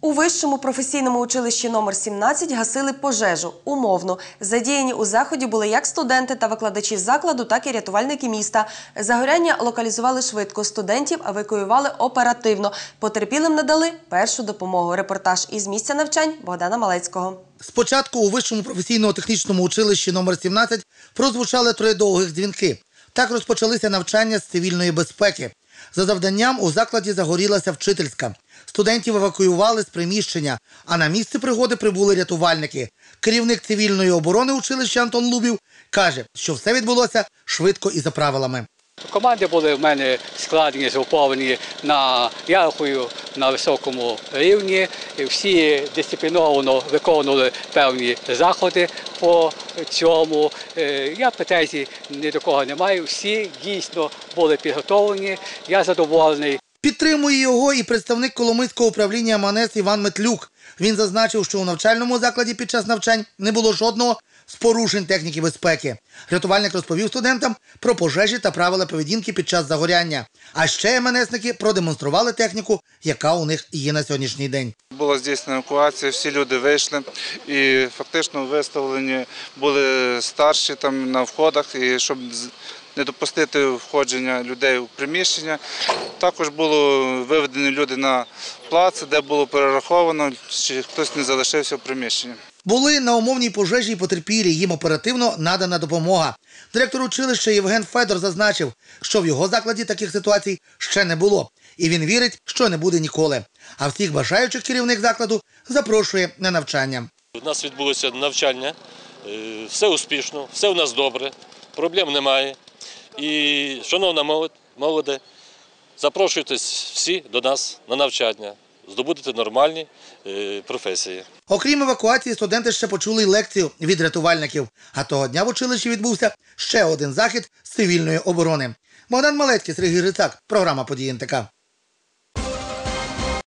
У вищому професійному училищі номер 17 гасили пожежу умовно. Задіяні у заході були як студенти та викладачі закладу, так і рятувальники міста. Загоряння локалізували швидко. Студентів евакуювали оперативно. Потерпілим надали першу допомогу. Репортаж із місця навчань Богдана Малецького. Спочатку у вищому професійно-технічному училищі номер 17 прозвучали три довгих дзвінки. Так розпочалися навчання з цивільної безпеки. За завданням у закладі загорілася вчительська. Студентів евакуювали з приміщення, а на місце пригоди прибули рятувальники. Керівник цивільної оборони училища Антон Лубів каже, що все відбулося швидко і за правилами. Команди були в мене складені, згрупованы на я на високому рівні. Всі дисципліновано виконували певні заходи по цьому. Е, Я претензій ні до кого не маю. Всі дійсно були підготовлені. Я задоволений. Підтримує його і представник Коломийського управління МАНЕС Іван Метлюк. Він зазначив, що у навчальному закладі під час навчань не було жодного з порушень техніки безпеки. Рятувальник розповів студентам про пожежі та правила поведінки під час загоряння. А ще МНСники продемонстрували техніку, яка у них є на сьогоднішній день. Була здійснена евакуація, всі люди вийшли і фактично виставлені були старші там на входах, і щоб не допустити входження людей у приміщення. Також було виведені люди на плац, де було перераховано, чи хтось не залишився в приміщенні. Були на умовній пожежі потерпілі, їм оперативно надана допомога. Директор училища Євген Федор зазначив, що в його закладі таких ситуацій ще не було, і він вірить, що не буде ніколи. А всіх бажаючих керівник закладу запрошує на навчання. У нас відбулося навчання, е, все успішно, все у нас добре, проблем немає. І, шановна молодь, молоде, запрошуйтесь всі до нас на навчання, здобудете нормальні е, професії. Окрім евакуації, студенти ще почули лекцію від рятувальників. А того дня в училищі відбувся ще один захід з цивільної оборони. Богдан Малецький, Сергій Грицак, програма «Події НТК».